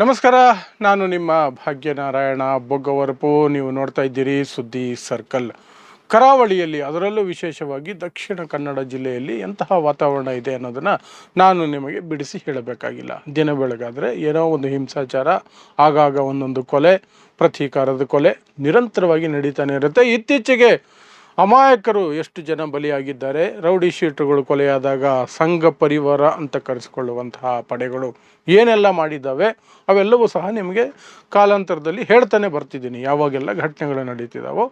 ನಮಸ್ಕಾರ, ನಾನು ನಿಮ್ಮ ಭಾಗ್ಯನಾರಾಯಣ ಬೊಗ್ಗವರಪು. ನೀವು ನೋಡ್ತಾ ಇದ್ದೀರಿ ಸುದ್ದಿ ಸರ್ಕಲ್. ಕರಾವಳಿಯಲ್ಲಿ, ಅದರಲ್ಲೂ ವಿಶೇಷವಾಗಿ ದಕ್ಷಿಣ ಕನ್ನಡ ಜಿಲ್ಲೆಯಲ್ಲಿ ಎಂತಹ ವಾತಾವರಣ ಇದೆ ಅನ್ನೋದನ್ನು ನಾನು ನಿಮಗೆ ಬಿಡಿಸಿ ಹೇಳಬೇಕಾಗಿಲ್ಲ. ದಿನ ಬೆಳಗಾದರೆ ಏನೋ ಒಂದು ಹಿಂಸಾಚಾರ, ಆಗಾಗ ಒಂದೊಂದು ಕೊಲೆ, ಪ್ರತೀಕಾರದ ಕೊಲೆ ನಿರಂತರವಾಗಿ ನಡೀತಾನೆ ಇರುತ್ತೆ. ಇತ್ತೀಚೆಗೆ ಅಮಾಯಕರು ಎಷ್ಟು ಜನ ಬಲಿಯಾಗಿದ್ದಾರೆ? ರೌಡಿ ಶೀಟುಗಳು ಕೊಲೆಯಾದಾಗ ಸಂಘ ಪರಿವಾರ ಅಂತ ಕರೆಸಿಕೊಳ್ಳುವಂತಹ ಪಡೆಗಳು ಏನೆಲ್ಲ ಮಾಡಿದ್ದಾವೆ? ಅವೆಲ್ಲವೂ ಸಹ ನಿಮಗೆ ಕಾಲಾಂತರದಲ್ಲಿ ಹೇಳ್ತಾನೆ ಬರ್ತಿದ್ದೀನಿ. ಯಾವಾಗೆಲ್ಲ ಘಟನೆಗಳು ನಡೀತಿದ್ದಾವೋ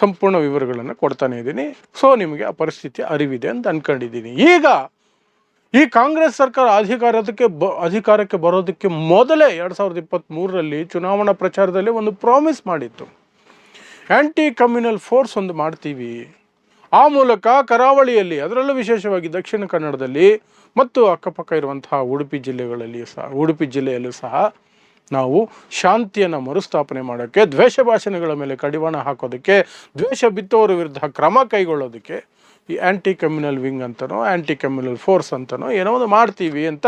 ಸಂಪೂರ್ಣ ವಿವರಗಳನ್ನು ಕೊಡ್ತಾನೆ ಇದ್ದೀನಿ. ಸೊ ನಿಮಗೆ ಆ ಪರಿಸ್ಥಿತಿ ಅರಿವಿದೆ ಅಂತ ಅಂದ್ಕೊಂಡಿದ್ದೀನಿ ಈಗ ಈ ಕಾಂಗ್ರೆಸ್ ಸರ್ಕಾರ ಅಧಿಕಾರಕ್ಕೆ ಬ, ಅಧಿಕಾರಕ್ಕೆ ಬರೋದಕ್ಕೆ ಮೊದಲೇ ಎರಡು ಸಾವಿರದ ಇಪ್ಪತ್ತ್ಮೂರರಲ್ಲಿ ಚುನಾವಣಾ ಪ್ರಚಾರದಲ್ಲಿ ಒಂದು ಪ್ರಾಮಿಸ್ ಮಾಡಿತ್ತು. ಆ್ಯಂಟಿ ಕಮ್ಯುನಲ್ ಫೋರ್ಸ್ ಒಂದು ಮಾಡ್ತೀವಿ. ಆ ಮೂಲಕ ಕರಾವಳಿಯಲ್ಲಿ, ಅದರಲ್ಲೂ ವಿಶೇಷವಾಗಿ ದಕ್ಷಿಣ ಕನ್ನಡದಲ್ಲಿ ಮತ್ತು ಅಕ್ಕಪಕ್ಕ ಇರುವಂತಹ ಉಡುಪಿ ಜಿಲ್ಲೆಗಳಲ್ಲಿ ಸಹ, ಉಡುಪಿ ಜಿಲ್ಲೆಯಲ್ಲೂ ಸಹ ನಾವು ಶಾಂತಿಯನ್ನು ಮರುಸ್ಥಾಪನೆ ಮಾಡೋಕ್ಕೆ, ದ್ವೇಷ ಭಾಷಣಗಳ ಮೇಲೆ ಕಡಿವಾಣ ಹಾಕೋದಕ್ಕೆ, ದ್ವೇಷ ಬಿತ್ತೋರ ವಿರುದ್ಧ ಕ್ರಮ ಕೈಗೊಳ್ಳೋದಕ್ಕೆ ಈ ಆ್ಯಂಟಿ ಕಮ್ಯುನಲ್ ವಿಂಗ್ ಅಂತನೋ ಆ್ಯಂಟಿ ಕಮ್ಯುನಲ್ ಫೋರ್ಸ್ ಅಂತನೋ ಏನೋ ಒಂದು ಮಾಡ್ತೀವಿ ಅಂತ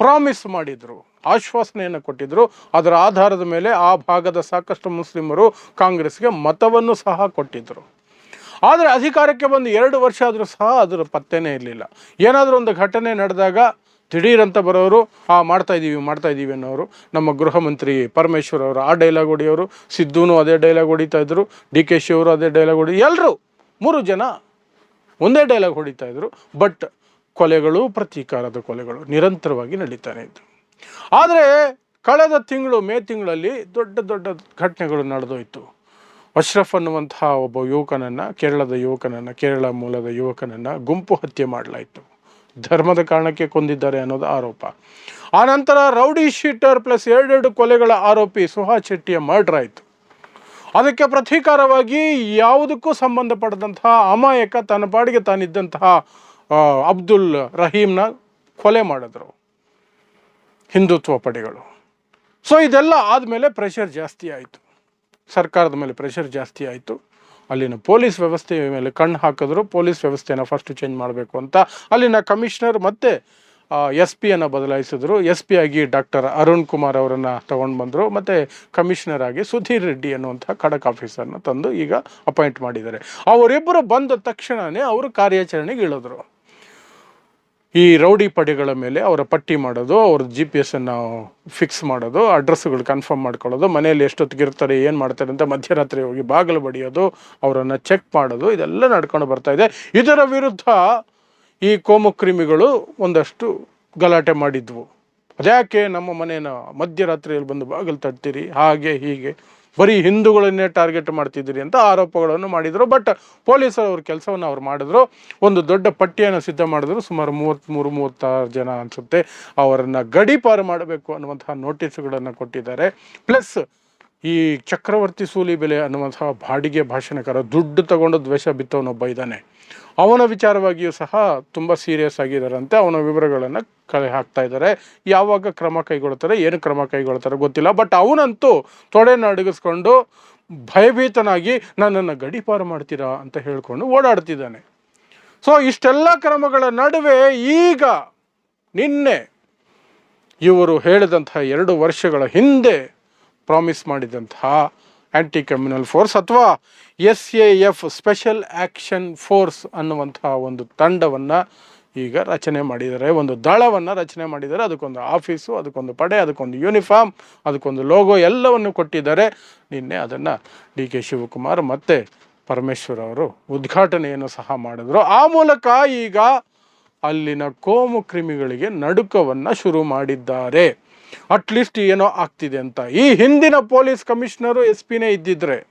ಪ್ರಾಮಿಸ್ ಮಾಡಿದರು, ಆಶ್ವಾಸನೆಯನ್ನು ಕೊಟ್ಟಿದ್ದರು ಅದರ ಆಧಾರದ ಮೇಲೆ ಆ ಭಾಗದ ಸಾಕಷ್ಟು ಮುಸ್ಲಿಮರು ಕಾಂಗ್ರೆಸ್ಗೆ ಮತವನ್ನು ಸಹ ಕೊಟ್ಟಿದ್ದರು ಆದರೆ ಅಧಿಕಾರಕ್ಕೆ ಬಂದು ಎರಡು ವರ್ಷ ಆದರೂ ಸಹ ಅದರ ಪತ್ತೆನೇ ಇರಲಿಲ್ಲ. ಏನಾದರೂ ಒಂದು ಘಟನೆ ನಡೆದಾಗ ದಿಢೀರಂತ ಬರೋರು, ಆ, ಮಾಡ್ತಾ ಇದ್ದೀವಿ ಮಾಡ್ತಾ ಇದ್ದೀವಿ ಅನ್ನೋರು, ನಮ್ಮ ಗೃಹ ಮಂತ್ರಿ ಪರಮೇಶ್ವರ್ ಅವರು, ಆ ಡೈಲಾಗ್ ಹೊಡಿಯೋರು ಸಿದ್ದೂನು ಅದೇ ಡೈಲಾಗ್ ಹೊಡಿತಾ ಇದ್ದರು ಡಿ ಕೆ ಶಿ ಅವರು ಅದೇ ಡೈಲಾಗ್ ಹೊಡಿ ಎಲ್ಲರೂ ಮೂರು ಜನ ಒಂದೇ ಡೈಲಾಗ್ ಹೊಡಿತಾ ಇದ್ರು ಬಟ್ ಕೊಲೆಗಳು, ಪ್ರತೀಕಾರದ ಕೊಲೆಗಳು ನಿರಂತರವಾಗಿ ನಡೀತಾನೆ ಇತ್ತು. ಆದರೆ ಕಳೆದ ತಿಂಗಳು, ಮೇ ತಿಂಗಳಲ್ಲಿ ದೊಡ್ಡ ದೊಡ್ಡ ಘಟನೆಗಳು ನಡೆದೋಯ್ತು. ಅಶ್ರಫ್ ಅನ್ನುವಂತಹ ಒಬ್ಬ ಯುವಕನನ್ನು, ಕೇರಳದ ಯುವಕನನ್ನು, ಕೇರಳ ಮೂಲದ ಯುವಕನನ್ನು ಗುಂಪು ಹತ್ಯೆ ಮಾಡಲಾಯಿತು. ಧರ್ಮದ ಕಾರಣಕ್ಕೆ ಕೊಂದಿದ್ದಾರೆ ಅನ್ನೋದು ಆರೋಪ. ಆನಂತರ ರೌಡಿ ಶೀಟರ್ ಪ್ಲಸ್ ಎರಡೆರಡು ಕೊಲೆಗಳ ಆರೋಪಿ ಸುಹಾ ಶೆಟ್ಟಿಯ ಮರ್ಡ್ರ್ ಆಯಿತು. ಅದಕ್ಕೆ ಪ್ರತೀಕಾರವಾಗಿ ಯಾವುದಕ್ಕೂ ಸಂಬಂಧಪಡದಂತಹ ಅಮಾಯಕ ತನ್ನ ಪಾಡಿಗೆ ತಾನಿದ್ದಂತಹ ಅಬ್ದುಲ್ ರಹೀಮ್ನ ಕೊಲೆ ಮಾಡಿದ್ರು ಹಿಂದುತ್ವ ಪಡೆಗಳು. ಸೊ ಇದೆಲ್ಲ ಆದಮೇಲೆ ಪ್ರೆಷರ್ ಜಾಸ್ತಿ ಆಯಿತು. ಸರ್ಕಾರದ ಮೇಲೆ ಪ್ರೆಷರ್ ಜಾಸ್ತಿ ಆಯಿತು. ಅಲ್ಲಿನ ಪೊಲೀಸ್ ವ್ಯವಸ್ಥೆಯ ಮೇಲೆ ಕಣ್ಣು ಹಾಕಿದ್ರು. ಪೊಲೀಸ್ ವ್ಯವಸ್ಥೆನ ಫಸ್ಟ್ ಚೇಂಜ್ ಮಾಡಬೇಕು ಅಂತ ಅಲ್ಲಿನ ಕಮಿಷನರ್ ಮತ್ತು ಎಸ್ ಪಿಯನ್ನು ಬದಲಾಯಿಸಿದ್ರು. ಎಸ್ ಪಿ ಆಗಿ ಡಾಕ್ಟರ್ ಅರುಣ್ ಕುಮಾರ್ ಅವರನ್ನು ತಗೊಂಡು ಬಂದರು. ಮತ್ತು ಕಮಿಷನರ್ ಆಗಿ ಸುಧೀರ್ ರೆಡ್ಡಿ ಅನ್ನುವಂಥ ಖಡಕ್ ಆಫೀಸರ್ನ ತಂದು ಈಗ ಅಪಾಯಿಂಟ್ ಮಾಡಿದ್ದಾರೆ. ಅವರಿಬ್ಬರು ಬಂದ ತಕ್ಷಣವೇ ಅವರು ಕಾರ್ಯಾಚರಣೆಗೆ ಇಳಿದ್ರು. ಈ ರೌಡಿ ಪಡೆಗಳ ಮೇಲೆ ಅವರ ಪಟ್ಟಿ ಮಾಡೋದು, ಅವ್ರ ಜಿ ಪಿ ಎಸ್ಸನ್ನು ಫಿಕ್ಸ್ ಮಾಡೋದು ಅಡ್ರೆಸ್ಗಳು ಕನ್ಫರ್ಮ್ ಮಾಡ್ಕೊಳ್ಳೋದು, ಮನೆಯಲ್ಲಿ ಎಷ್ಟೊತ್ತಿಗೆ ಇರ್ತಾರೆ ಏನು ಮಾಡ್ತಾರೆ ಅಂತ ಮಧ್ಯರಾತ್ರಿ ಹೋಗಿ ಬಾಗಿಲು ಬಡಿಯೋದು, ಅವರನ್ನು ಚೆಕ್ ಮಾಡೋದು, ಇದೆಲ್ಲ ನಡ್ಕೊಂಡು ಬರ್ತಾ ಇದೆ. ಇದರ ವಿರುದ್ಧ ಈ ಕೋಮುಕ್ರಿಮಿಗಳು ಒಂದಷ್ಟು ಗಲಾಟೆ ಮಾಡಿದ್ವು. ಅದ್ಯಾಕೆ ನಮ್ಮ ಮನೇನ ಮಧ್ಯರಾತ್ರಿಯಲ್ಲಿ ಬಂದು ಬಾಗಿಲು ತಟ್ತೀರಿ ಹಾಗೆ, ಹೀಗೆ. ಬರೀ ಹಿಂದೂಗಳನ್ನೇ ಟಾರ್ಗೆಟ್ ಮಾಡ್ತಿದ್ದೀರಿ ಅಂತ ಆರೋಪಗಳನ್ನು ಮಾಡಿದರು. ಬಟ್ ಪೊಲೀಸರು ಅವ್ರ ಕೆಲಸವನ್ನು ಅವ್ರು ಮಾಡಿದ್ರು. ಒಂದು ದೊಡ್ಡ ಪಟ್ಟಿಯನ್ನು ಸಿದ್ಧ ಮಾಡಿದ್ರು. ಸುಮಾರು ಮೂವತ್ತ್ಮೂರು, ಮೂವತ್ತಾರು ಜನ ಅನಿಸುತ್ತೆ ಅವರನ್ನು ಗಡೀಪಾರು ಮಾಡಬೇಕು ಅನ್ನುವಂತಹ ನೋಟಿಸ್ಗಳನ್ನು ಕೊಟ್ಟಿದ್ದಾರೆ. ಪ್ಲಸ್ ಈ ಚಕ್ರವರ್ತಿ ಸೂಲಿ ಬೆಲೆ ಅನ್ನುವಂತಹ ಬಾಡಿಗೆ ಭಾಷಣಕಾರ ದುಡ್ಡು ತಗೊಂಡು ದ್ವೇಷ ಬಿತ್ತವನೊಬ್ಬ ಇದ್ದಾನೆ. ಅವನ ವಿಚಾರವಾಗಿಯೂ ಸಹ ತುಂಬ ಸೀರಿಯಸ್ ಆಗಿದ್ದಾರಂತೆ ಅವನ ವಿವರಗಳನ್ನು ಕಲೆ ಹಾಕ್ತಾ ಇದ್ದಾರೆ ಯಾವಾಗ ಕ್ರಮ ಕೈಗೊಳ್ತಾರೆ, ಏನು ಕ್ರಮ ಕೈಗೊಳ್ತಾರೆ ಗೊತ್ತಿಲ್ಲ. ಬಟ್ ಅವನಂತೂ ತೊಡೆಯನ್ನು ಅಡಗಿಸ್ಕೊಂಡು ಭಯಭೀತನಾಗಿ, ನನ್ನನ್ನು ಗಡಿಪಾರು ಮಾಡ್ತೀರಾ? ಅಂತ ಹೇಳಿಕೊಂಡು ಓಡಾಡ್ತಿದ್ದಾನೆ. ಸೊ ಇಷ್ಟೆಲ್ಲ ಕ್ರಮಗಳ ನಡುವೆ ಈಗ ನಿನ್ನೆ ಇವರು ಹೇಳಿದಂತಹ ಎರಡು ವರ್ಷಗಳ ಹಿಂದೆ ಪ್ರಾಮಿಸ್ ಮಾಡಿದಂತಹ ಆ್ಯಂಟಿ ಕ್ರಿಮಿನಲ್ ಫೋರ್ಸ್ ಅಥವಾ S A F special action force ಅನ್ನುವಂತಹ ಒಂದು ತಂಡವನ್ನು ಈಗ ರಚನೆ ಮಾಡಿದ್ದಾರೆ. ಒಂದು ದಳವನ್ನು ರಚನೆ ಮಾಡಿದ್ದಾರೆ. ಅದಕ್ಕೊಂದು ಆಫೀಸು ಅದಕ್ಕೊಂದು ಪಡೆ, ಅದಕ್ಕೊಂದು ಯೂನಿಫಾರ್ಮ್ ಅದಕ್ಕೊಂದು ಲೋಗೋ ಎಲ್ಲವನ್ನು ಕೊಟ್ಟಿದ್ದಾರೆ. ನಿನ್ನೆ ಅದನ್ನು ಡಿ ಕೆ ಶಿವಕುಮಾರ್ ಮತ್ತು ಪರಮೇಶ್ವರ್ ಅವರು ಉದ್ಘಾಟನೆಯನ್ನು ಸಹ ಮಾಡಿದರು. ಆ ಮೂಲಕ ಈಗ ಅಲ್ಲಿನ ಕೋಮು ಕ್ರಿಮಿಗಳಿಗೆ ನಡುಕವನ್ನು ಶುರು ಮಾಡಿದ್ದಾರೆ. ಅಟ್ಲೀಸ್ಟ್ ಏನೋ ಆಗ್ತಿದೆ ಅಂತ. ಈ ಹಿಂದಿನ ಪೊಲೀಸ್ ಕಮಿಷನರು ಎಸ್ ಪಿನೇ ಇದ್ದಿದ್ರೆ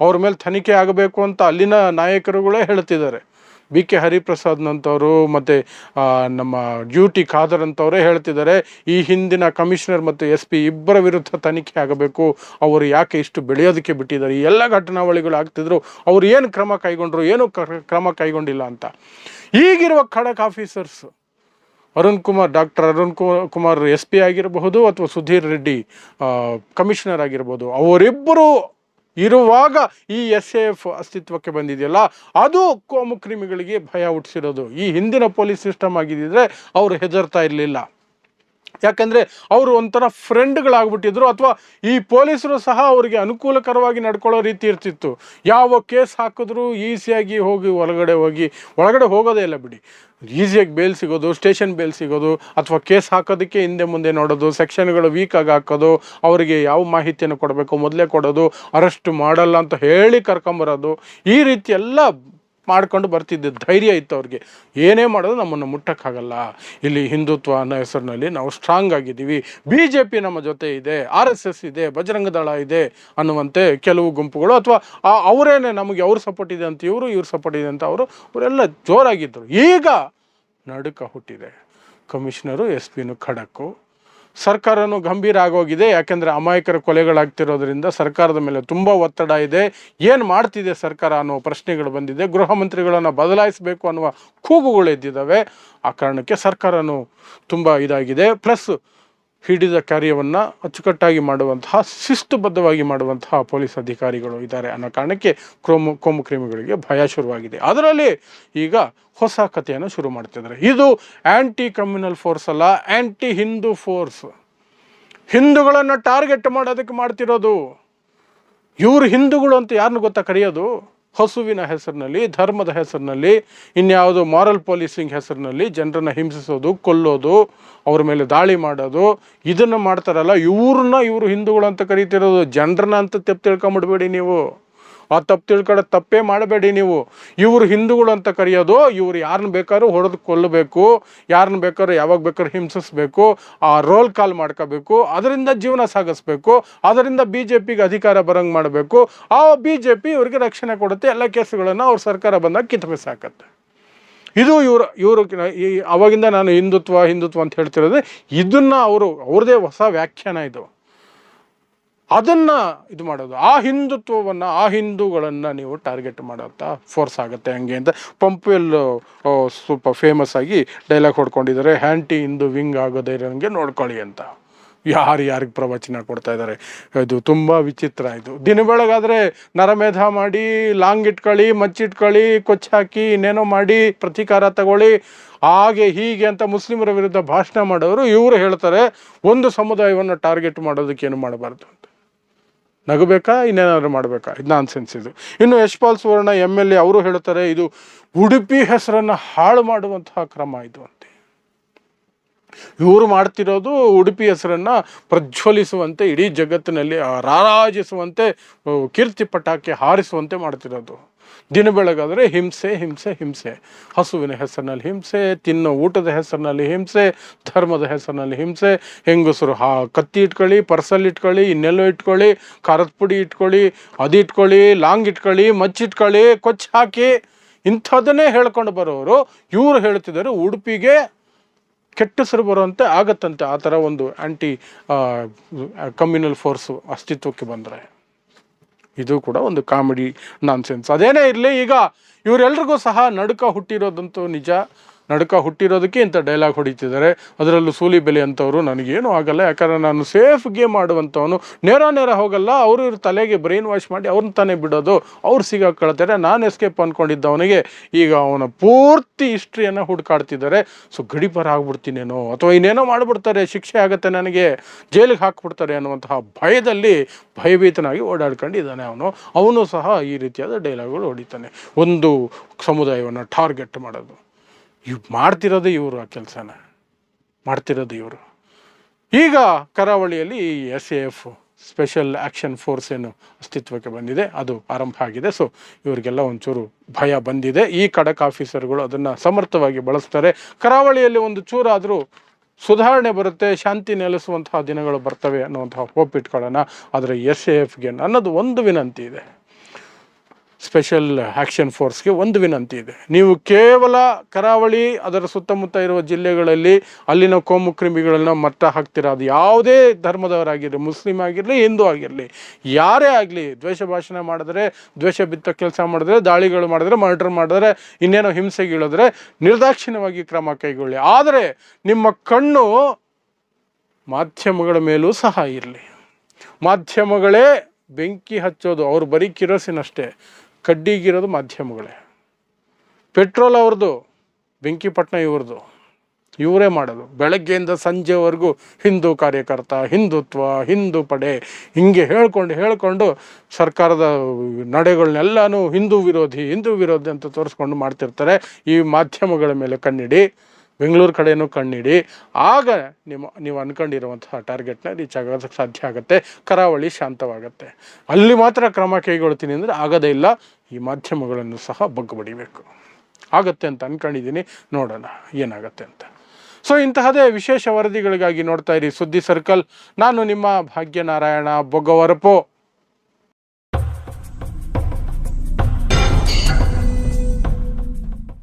ಅವ್ರ ಮೇಲೆ ತನಿಖೆ ಆಗಬೇಕು ಅಂತ ಅಲ್ಲಿನ ನಾಯಕರುಗಳೇ ಹೇಳ್ತಿದ್ದಾರೆ. ಬಿ ಕೆ ಹರಿಪ್ರಸಾದ್ನಂಥವರು ಮತ್ತು ನಮ್ಮ ಡ್ಯೂಟಿ ಖಾದರ್ ಅಂತವರೇ ಹೇಳ್ತಿದ್ದಾರೆ, ಈ ಹಿಂದಿನ ಕಮಿಷನರ್ ಮತ್ತು ಎಸ್ ಪಿ ಇಬ್ಬರ ವಿರುದ್ಧ ತನಿಖೆ ಆಗಬೇಕು, ಅವರು ಯಾಕೆ ಇಷ್ಟು ಬೆಳೆಯೋದಕ್ಕೆ ಬಿಟ್ಟಿದ್ದಾರೆ, ಈ ಎಲ್ಲ ಘಟನಾವಳಿಗಳು ಆಗ್ತಿದ್ರು, ಅವ್ರು ಏನು ಕ್ರಮ ಕೈಗೊಂಡ್ರು, ಏನು ಕ್ರ- ಕ್ರಮ ಕೈಗೊಂಡಿಲ್ಲ ಅಂತ. ಈಗಿರುವ ಖಡಕ್ officers Arun Kumar, doctor Arun Kumar S P ಆಗಿರಬಹುದು ಅಥವಾ ಸುಧೀರ್ ರೆಡ್ಡಿ ಕಮಿಷನರ್ ಆಗಿರ್ಬೋದು ಅವರಿಬ್ಬರು ಇರುವಾಗ ಈ ಎಸ್ ಎ ಎಫ್ ಅಸ್ತಿತ್ವಕ್ಕೆ ಬಂದಿದೆಯಲ್ಲ, ಅದು ಕೋಮು ಕ್ರಿಮಿಗಳಿಗೆ ಭಯ ಹುಟ್ಟಿಸಿರೋದು ಈ ಹಿಂದಿನ ಪೊಲೀಸ್ ಸಿಸ್ಟಮ್ ಆಗಿದ್ದಿದ್ರೆ ಅವರು ಹೆದರ್ತಾ ಇರಲಿಲ್ಲ. ಯಾಕಂದರೆ ಅವರು ಒಂಥರ ಫ್ರೆಂಡ್ಗಳಾಗ್ಬಿಟ್ಟಿದ್ರು ಅಥವಾ ಈ ಪೊಲೀಸರು ಸಹ ಅವರಿಗೆ ಅನುಕೂಲಕರವಾಗಿ ನಡ್ಕೊಳ್ಳೋ ರೀತಿ ಇರ್ತಿತ್ತು. ಯಾವ ಕೇಸ್ ಹಾಕಿದ್ರು ಈಸಿಯಾಗಿ ಹೋಗಿ ಒಳಗಡೆ ಹೋಗಿ, ಒಳಗಡೆ ಹೋಗೋದೇ ಇಲ್ಲ ಬಿಡಿ. ಈಸಿಯಾಗಿ ಬೇಲ್ ಸಿಗೋದು ಸ್ಟೇಷನ್ ಬೇಲ್ ಸಿಗೋದು, ಅಥವಾ ಕೇಸ್ ಹಾಕೋದಕ್ಕೆ ಹಿಂದೆ ಮುಂದೆ ನೋಡೋದು ಸೆಕ್ಷನ್ಗಳು ವೀಕಾಗಿ ಹಾಕೋದು, ಅವರಿಗೆ ಯಾವ ಮಾಹಿತಿಯನ್ನು ಕೊಡಬೇಕು, ಮೊದಲೇ ಕೊಡೋದು ಅರೆಸ್ಟ್ ಮಾಡಲ್ಲ ಅಂತ ಹೇಳಿ ಕರ್ಕೊಂಬರೋದು, ಈ ರೀತಿ ಎಲ್ಲ ಮಾಡ್ಕೊಂಡು ಬರ್ತಿದ್ದ ಧೈರ್ಯ ಇತ್ತು ಅವ್ರಿಗೆ. ಏನೇ ಮಾಡೋದು ನಮ್ಮನ್ನು ಮುಟ್ಟಕ್ಕಾಗಲ್ಲ. ಇಲ್ಲಿ ಹಿಂದುತ್ವ ಅನ್ನೋ ಹೆಸರಿನಲ್ಲಿ ನಾವು ಸ್ಟ್ರಾಂಗ್ ಆಗಿದ್ದೀವಿ. ಬಿ ಜೆ ಪಿ ನಮ್ಮ ಜೊತೆ ಇದೆ ಆರ್ ಎಸ್ ಎಸ್ ಇದೆ, ಬಜರಂಗ ದಳ ಇದೆ ಅನ್ನುವಂತೆ ಕೆಲವು ಗುಂಪುಗಳು ಅಥವಾ ಅವರೇನೆ ನಮಗೆ ಅವ್ರ ಸಪೋರ್ಟ್ ಇದೆ ಅಂತ ಇವರು, ಇವ್ರ ಸಪೋರ್ಟ್ ಇದೆ ಅಂತ ಅವರು, ಅವರೆಲ್ಲ ಜೋರಾಗಿದ್ದರು ಈಗ ನಡುಕ ಹುಟ್ಟಿದೆ. ಕಮಿಷನರು ಎಸ್ ಪಿನು ಖಡಕ್ಕು. ಸರ್ಕಾರನೂ ಗಂಭೀರ ಆಗೋಗಿದೆ. ಯಾಕೆಂದರೆ ಅಮಾಯಕರ ಕೊಲೆಗಳಾಗ್ತಿರೋದ್ರಿಂದ ಸರ್ಕಾರದ ಮೇಲೆ ತುಂಬ ಒತ್ತಡ ಇದೆ. ಏನು ಮಾಡ್ತಿದೆ ಸರ್ಕಾರ ಅನ್ನೋ ಪ್ರಶ್ನೆಗಳು ಬಂದಿದೆ. ಗೃಹ ಮಂತ್ರಿಗಳನ್ನು ಬದಲಾಯಿಸಬೇಕು ಅನ್ನುವ ಕೂಗುಗಳು ಎದ್ದಿದ್ದಾವೆ. ಆ ಕಾರಣಕ್ಕೆ ಸರ್ಕಾರನೂ ತುಂಬ ಇದಾಗಿದೆ. ಪ್ಲಸ್ ಹಿಡಿದ ಕಾರ್ಯವನ್ನು ಅಚ್ಚುಕಟ್ಟಾಗಿ ಮಾಡುವಂತಹ, ಶಿಸ್ತುಬದ್ಧವಾಗಿ ಮಾಡುವಂತಹ ಪೊಲೀಸ್ ಅಧಿಕಾರಿಗಳು ಇದ್ದಾರೆ ಅನ್ನೋ ಕಾರಣಕ್ಕೆ ಕ್ರೋಮು, ಕೋಮು ಕ್ರಿಮಿಗಳಿಗೆ ಭಯ ಶುರುವಾಗಿದೆ. ಅದರಲ್ಲಿ ಈಗ ಹೊಸ ಕಥೆಯನ್ನು ಶುರು ಮಾಡ್ತಿದ್ದಾರೆ ಇದು ಆ್ಯಂಟಿ ಕಮ್ಯುನಲ್ ಫೋರ್ಸ್ ಅಲ್ಲ ಆ್ಯಂಟಿ ಹಿಂದೂ ಫೋರ್ಸ್ ಹಿಂದೂಗಳನ್ನು ಟಾರ್ಗೆಟ್ ಮಾಡೋದಕ್ಕೆ ಮಾಡ್ತಿರೋದು. ಇವರು ಹಿಂದೂಗಳು ಅಂತ ಯಾರನ್ನು ಗೊತ್ತಾ ಕರೆಯೋದು? ಹಸುವಿನ ಹೆಸರಿನಲ್ಲಿ, ಧರ್ಮದ ಹೆಸರಿನಲ್ಲಿ, ಇನ್ಯಾವುದೋ ಮಾರಲ್ ಪೊಲೀಸಿಂಗ್ ಹೆಸರಿನಲ್ಲಿ ಜನರನ್ನು ಹಿಂಸಿಸೋದು, ಕೊಲ್ಲೋದು, ಅವ್ರ ಮೇಲೆ ದಾಳಿ ಮಾಡೋದು, ಇದನ್ನು ಮಾಡ್ತಾರಲ್ಲ, ಇವ್ರನ್ನ ಇವರು ಹಿಂದೂಗಳು ಅಂತ ಕರಿತಿರೋದು, ಜನರನ್ನ ಅಂತ ತಪ್ಪು ತಿಳ್ಕೊಂಬಿಡ್ಬೇಡಿ ನೀವು. ಆ ತಪ್ಪು ತಿಳ್ಕೊಳ್ಳೋ ತಪ್ಪೇ ಮಾಡಬೇಡಿ ನೀವು. ಇವರು ಹಿಂದೂಗಳು ಅಂತ ಕರೆಯೋದು, ಇವರು ಯಾರನ್ನ ಬೇಕಾದ್ರೂ ಹೊಡೆದು ಕೊಲ್ಲಬೇಕು ಯಾರನ್ನ ಬೇಕಾದ್ರೂ ಯಾವಾಗ ಬೇಕಾದ್ರೂ ಹಿಂಸಿಸ್ಬೇಕು, ಆ ರೋಲ್ ಕಾಲ್ ಮಾಡ್ಕೋಬೇಕು, ಅದರಿಂದ ಜೀವನ ಸಾಗಿಸ್ಬೇಕು, ಅದರಿಂದ ಬಿ ಜೆ ಪಿಗೆ ಅಧಿಕಾರ ಬರಂಗೆ ಮಾಡಬೇಕು, ಆ ಬಿ ಜೆ ಪಿ ಇವರಿಗೆ ರಕ್ಷಣೆ ಕೊಡುತ್ತೆ, ಎಲ್ಲ ಕೇಸುಗಳನ್ನು ಅವ್ರ ಸರ್ಕಾರ ಬಂದಾಗ ಕಿತ್ಬಿಸಾಕತ್ತೆ ಇದು ಇವರು ಇವರು ಈ, ಅವಾಗಿಂದ ನಾನು ಹಿಂದುತ್ವ ಹಿಂದುತ್ವ ಅಂತ ಹೇಳ್ತಿರೋದು, ಇದನ್ನು ಅವರು, ಅವ್ರದೇ ಹೊಸ ವ್ಯಾಖ್ಯಾನ ಇದು. ಅದನ್ನು ಇದು ಮಾಡೋದು. ಆ ಹಿಂದುತ್ವವನ್ನು, ಆ ಹಿಂದೂಗಳನ್ನ ನೀವು ಟಾರ್ಗೆಟ್ ಮಾಡೋಂಥ ಫೋರ್ಸ್ ಆಗುತ್ತೆ ಹಂಗೆ ಅಂತ. ಪಂಪೆಲ್ ಸ್ವಲ್ಪ ಫೇಮಸ್ ಆಗಿ ಡೈಲಾಗ್ ಹೊಡ್ಕೊಂಡಿದ್ದಾರೆ. ಹ್ಯಾಂಟಿ ಹಿಂದೂ ವಿಂಗ್ ಆಗೋದೇ ಇರೋಂಗೆ ನೋಡ್ಕೊಳ್ಳಿ ಅಂತ. ಯಾರು ಯಾರಿಗೆ ಪ್ರವಚನ ಕೊಡ್ತಾ ಇದ್ದಾರೆ. ಇದು ತುಂಬ ವಿಚಿತ್ರ ಇದು. ದಿನ ಬೆಳಗಾದರೆ ನರಮೇಧ ಮಾಡಿ, ಲಾಂಗ್ ಇಟ್ಕೊಳ್ಳಿ, ಮಚ್ಚಿಟ್ಕೊಳ್ಳಿ, ಕೊಚ್ಚಿ ಹಾಕಿ, ಇನ್ನೇನೋ ಮಾಡಿ, ಪ್ರತೀಕಾರ ತಗೊಳ್ಳಿ. ಹಾಗೆ ಹೀಗೆ ಅಂತ ಮುಸ್ಲಿಮರ ವಿರುದ್ಧ ಭಾಷಣ ಮಾಡೋರು ಇವರು ಹೇಳ್ತಾರೆ. ಒಂದು ಸಮುದಾಯವನ್ನು ಟಾರ್ಗೆಟ್ ಮಾಡೋದಕ್ಕೆ ಏನು ಮಾಡಬಾರ್ದು? ನಗಬೇಕಾ, ಇನ್ನೇನಾದ್ರು ಮಾಡಬೇಕಾ? ಇದು ನಾನ್ ಇದು. ಇನ್ನು Yashpal Suvarna M L A ಅವರು ಹೇಳ್ತಾರೆ, ಇದು ಉಡುಪಿ ಹೆಸರನ್ನು ಹಾಳು ಮಾಡುವಂತಹ ಕ್ರಮ ಇದು ಅಂತೆ. ಇವರು ಮಾಡ್ತಿರೋದು ಉಡುಪಿ ಹೆಸರನ್ನು ಪ್ರಜ್ವಲಿಸುವಂತೆ, ಇಡೀ ಜಗತ್ತಿನಲ್ಲಿ ರಾರಾಜಿಸುವಂತೆ ಕೀರ್ತಿ ಪಟಾಕಿ ಹಾರಿಸುವಂತೆ ಮಾಡ್ತಿರೋದು. ದಿನ ಬೆಳಗಾದರೆ ಹಿಂಸೆ ಹಿಂಸೆ ಹಿಂಸೆ. ಹಸುವಿನ ಹೆಸರಿನಲ್ಲಿ ಹಿಂಸೆ ತಿನ್ನೋ ಊಟದ ಹೆಸರಿನಲ್ಲಿ ಹಿಂಸೆ, ಧರ್ಮದ ಹೆಸರಿನಲ್ಲಿ ಹಿಂಸೆ. ಹೆಂಗಸರು ಹಾ, ಕತ್ತಿ ಇಟ್ಕೊಳ್ಳಿ ಪರ್ಸಲ್ ಇಟ್ಕೊಳ್ಳಿ, ಇನ್ನೆಲ್ಲೋ ಇಟ್ಕೊಳ್ಳಿ, ಖಾರದ ಪುಡಿ ಇಟ್ಕೊಳ್ಳಿ, ಅದು ಇಟ್ಕೊಳ್ಳಿ, ಲಾಂಗ್ ಇಟ್ಕೊಳ್ಳಿ ಮಚ್ಚಿಟ್ಕೊಳ್ಳಿ ಕೊಚ್ಚಿ ಹಾಕಿ. ಇಂಥದ್ದನ್ನೇ ಹೇಳ್ಕೊಂಡು ಬರೋರು, ಇವರು ಹೇಳ್ತಿದ್ದಾರೆ ಉಡುಪಿಗೆ ಕೆಟ್ಟಸರು ಬರುವಂತೆ ಆಗತ್ತಂತೆ. ಆ ಥರ ಒಂದು ಆ್ಯಂಟಿ ಕಮ್ಯುನಲ್ ಫೋರ್ಸು ಅಸ್ತಿತ್ವಕ್ಕೆ ಬಂದರೆ. ಇದು ಕೂಡ ಒಂದು ಕಾಮಿಡಿ ನಾನ್ಸೆನ್ಸ್. ಅದೇನೇ ಇರಲಿ ಈಗ ಇವರೆಲ್ರಿಗೂ ಸಹ ನಡುಕ ಹುಟ್ಟಿರೋದಂತೂ ನಿಜ. ನಡುಕ ಹುಟ್ಟಿರೋದಕ್ಕೆ ಇಂಥ ಡೈಲಾಗ್ ಹೊಡಿತಿದ್ದಾರೆ. ಅದರಲ್ಲೂ ಸೂಲಿ ಬೆಲೆ ಅಂಥವ್ರು ನನಗೇನು ಆಗಲ್ಲ. ಯಾಕಂದರೆ ನಾನು ಸೇಫ್ ಗೇಮ್ ಮಾಡುವಂಥವನು ನೇರ ನೇರ ಹೋಗಲ್ಲ. ಅವರು ಇವ್ರ ತಲೆಗೆ ಬ್ರೈನ್ ವಾಶ್ ಮಾಡಿ ಅವ್ರನ್ನ ತಾನೇ ಬಿಡೋದು. ಅವ್ರು ಸಿಗಾಕೊಳ್ತಾರೆ ನಾನು ಎಸ್ಕೇಪ್ ಅಂದ್ಕೊಂಡಿದ್ದವನಿಗೆ ಈಗ ಅವನ ಪೂರ್ತಿ ಹಿಸ್ಟ್ರಿಯನ್ನು ಹುಡುಕಾಡ್ತಿದ್ದಾರೆ. ಸೊ ಗಡಿಪಾರ ಆಗ್ಬಿಡ್ತೀನೇನೋ? ಅಥವಾ ಇನ್ನೇನೋ ಮಾಡಿಬಿಡ್ತಾರೆ? ಶಿಕ್ಷೆ ಆಗುತ್ತೆ ನನಗೆ. ಜೈಲಿಗೆ ಹಾಕ್ಬಿಡ್ತಾರೆ ಅನ್ನುವಂತಹ ಭಯದಲ್ಲಿ ಭಯಭೀತನಾಗಿ ಓಡಾಡ್ಕೊಂಡಿದ್ದಾನೆ ಅವನು. ಅವನು ಸಹ ಈ ರೀತಿಯಾದ ಡೈಲಾಗ್ಗಳು ಹೊಡಿತಾನೆ. ಒಂದು ಸಮುದಾಯವನ್ನು ಟಾರ್ಗೆಟ್ ಮಾಡೋದು. ಇವ್ ಮಾಡ್ತಿರೋದು ಇವರು ಆ ಕೆಲಸನ. ಮಾಡ್ತಿರೋದು ಇವರು. ಈಗ ಕರಾವಳಿಯಲ್ಲಿ S A F special action force ಏನು ಅಸ್ತಿತ್ವಕ್ಕೆ ಬಂದಿದೆ, ಅದು ಆರಂಭ ಆಗಿದೆ. ಸೊ ಇವರಿಗೆಲ್ಲ ಒಂಚೂರು ಭಯ ಬಂದಿದೆ. ಈ ಖಡಕ್ ಆಫೀಸರ್ಗಳು ಅದನ್ನು ಸಮರ್ಥವಾಗಿ ಬಳಸ್ತಾರೆ. ಕರಾವಳಿಯಲ್ಲಿ ಒಂದು ಚೂರಾದರೂ ಸುಧಾರಣೆ ಬರುತ್ತೆ, ಶಾಂತಿ ನೆಲೆಸುವಂತಹ ದಿನಗಳು ಬರ್ತವೆ ಅನ್ನುವಂತಹ ಹೋಪ್ ಇಟ್ಕೊಳ್ಳೋಣ. ಆದರೆ ಎಸ್ ಎ ಎಫ್ಗೆ ಅನ್ನೋದು ಒಂದು ವಿನಂತಿ ಇದೆ. ಸ್ಪೆಷಲ್ ಆ್ಯಕ್ಷನ್ ಫೋರ್ಸ್ಗೆ ಒಂದು ವಿನಂತಿ ಇದೆ. ನೀವು ಕೇವಲ ಕರಾವಳಿ, ಅದರ ಸುತ್ತಮುತ್ತ ಇರುವ ಜಿಲ್ಲೆಗಳಲ್ಲಿ ಅಲ್ಲಿನ ಕೋಮು ಕ್ರಿಮಿಗಳನ್ನ ಮಟ್ಟ ಹಾಕ್ತೀರಾ? ಅದು ಯಾವುದೇ ಧರ್ಮದವರಾಗಿರಲಿ, ಮುಸ್ಲಿಂ ಆಗಿರಲಿ, ಹಿಂದೂ ಆಗಿರಲಿ, ಯಾರೇ ಆಗಲಿ, ದ್ವೇಷ ಭಾಷಣ ಮಾಡಿದ್ರೆ, ದ್ವೇಷ ಬಿತ್ತ ಕೆಲಸ ಮಾಡಿದ್ರೆ, ದಾಳಿಗಳು ಮಾಡಿದ್ರೆ ಮರ್ಡರ್ ಮಾಡಿದ್ರೆ, ಇನ್ನೇನೋ ಹಿಂಸೆಗೀಳಿದ್ರೆ ನಿರ್ದಾಕ್ಷಿಣ್ಯವಾಗಿ ಕ್ರಮ ಕೈಗೊಳ್ಳಿ. ಆದರೆ ನಿಮ್ಮ ಕಣ್ಣು ಮಾಧ್ಯಮಗಳ ಮೇಲೂ ಸಹ ಇರಲಿ. ಮಾಧ್ಯಮಗಳೇ ಬೆಂಕಿ ಹಚ್ಚೋದು, ಅವ್ರು ಬರೀ ಕಿರೋಸಿನ್ ಅಷ್ಟೇ ಕಡ್ಡಿಗಿರೋದು ಮಾಧ್ಯಮಗಳೇ. ಪೆಟ್ರೋಲ್ ಅವ್ರದ್ದು ಬೆಂಕಿಪಟ್ಟಣ ಇವ್ರದ್ದು, ಇವರೇ ಮಾಡೋದು ಬೆಳಗ್ಗೆಯಿಂದ ಸಂಜೆವರೆಗೂ ಹಿಂದೂ ಕಾರ್ಯಕರ್ತ, ಹಿಂದುತ್ವ, ಹಿಂದೂ ಪಡೆ, ಹಿಂಗೆ ಹೇಳ್ಕೊಂಡು ಹೇಳ್ಕೊಂಡು ಸರ್ಕಾರದ ನಡೆಗಳನ್ನೆಲ್ಲನೂ ಹಿಂದೂ ವಿರೋಧಿ ಹಿಂದೂ ವಿರೋಧಿ ಅಂತ ತೋರಿಸ್ಕೊಂಡು ಮಾಡ್ತಿರ್ತಾರೆ. ಈ ಮಾಧ್ಯಮಗಳ ಮೇಲೆ ಕಣ್ಣಿಡಿ. ಬೆಂಗಳೂರು ಕಡೆಯೂ ಕಣ್ಣಿಡಿ. ಆಗ ನಿಮ್ಮ, ನೀವು ಅಂದ್ಕೊಂಡಿರುವಂತಹ ಟಾರ್ಗೆಟ್ನ ರೀಚ್ ಆಗೋದಕ್ಕೆ ಸಾಧ್ಯ ಆಗುತ್ತೆ, ಕರಾವಳಿ ಶಾಂತವಾಗುತ್ತೆ. ಅಲ್ಲಿ ಮಾತ್ರ ಕ್ರಮ ಕೈಗೊಳ್ತೀನಿ ಅಂದರೆ ಆಗೋದೇ ಇಲ್ಲ, ಈ ಮಾಧ್ಯಮಗಳನ್ನು ಸಹ ಬಗ್ಗುಬಡಿಬೇಕು. ಆಗತ್ತೆ ಅಂತ ಅಂದ್ಕೊಂಡಿದ್ದೀನಿ ನೋಡೋಣ ಏನಾಗತ್ತೆ ಅಂತ. ಸೊ ಇಂತಹದೇ ವಿಶೇಷ ವರದಿಗಳಿಗಾಗಿ ನೋಡ್ತಾ ಇರಿ ಸುದ್ದಿ ಸರ್ಕಲ್ ನಾನು ನಿಮ್ಮ ಭಾಗ್ಯನಾರಾಯಣ ಬೊಗ್ಗವರಪು